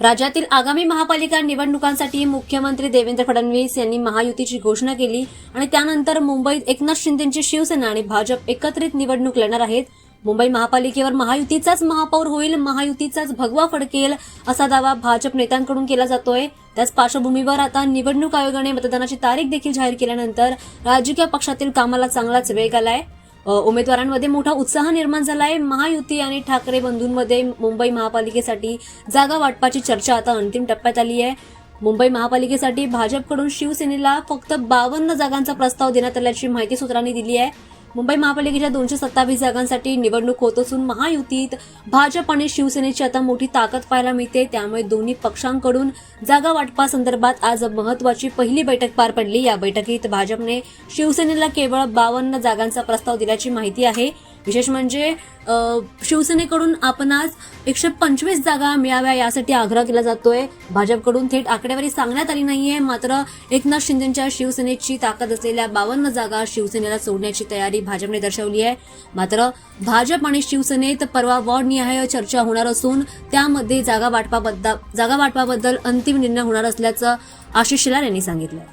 राज्यातील आगामी महापालिका निवडणुकांसाठी मुख्यमंत्री देवेंद्र फडणवीस यांनी महायुतीची घोषणा केली आणि त्यानंतर मुंबईत एकनाथ शिंदेची शिवसेना आणि भाजप एकत्रित निवडणूक लढणार आहेत. मुंबई महापालिकेवर महायुतीचाच महापौर होईल महायुतीचाच भगवा फडकेल असा दावा भाजप नेत्यांकडून केला जातोय. त्याच पार्श्वभूमीवर आता निवडणूक आयोगाने मतदानाची तारीख देखील जाहीर केल्यानंतर राजकीय पक्षातील कामाला चांगलाच वेग आलाय. उमेदवारांमध्ये मोठा उत्साह निर्माण झाला आहे महायुती आणि ठाकरे बंधूंमध्ये मुंबई महापालिकेसाठी जागा वाटपाची चर्चा आता अंतिम टप्प्यात आली आहे. मुंबई महापालिकेसाठी भाजपकडून शिवसेनेला फक्त बावन्न जागांचा प्रस्ताव देण्यात आल्याची माहिती सूत्रांनी दिली आहे. मुंबई महापालिकेच्या दोनशे सत्तावीस जागांसाठी निवडणूक होत असून महायुतीत भाजप आणि शिवसेनेची आता मोठी ताकद पाहायला मिळते. त्यामुळे दोन्ही पक्षांकडून जागा वाटपासंदर्भात आज महत्वाची पहिली बैठक पार पडली. या बैठकीत भाजपने शिवसेनेला केवळ बावन्न जागांचा प्रस्ताव दिल्याची माहिती आहे. विशेष म्हणजे शिवसेनेकडून आपण आज एकशे पंचवीस जागा मिळाव्या यासाठी आग्रह केला जातोय. भाजपकडून थेट आकडेवारी सांगण्यात आली नाहीये. मात्र एकनाथ शिंदेच्या शिवसेनेची ताकद असलेल्या बावन्न जागा शिवसेनेला सोडण्याची तयारी भाजपने दर्शवली आहे. मात्र भाजप आणि शिवसेनेत परवा वॉर्ड निहाय चर्चा होणार असून त्यामध्ये जागा वाटपाबद्दल जागा वाटपाबद्दल अंतिम निर्णय होणार असल्याचं आशिष शेलार यांनी सांगितलं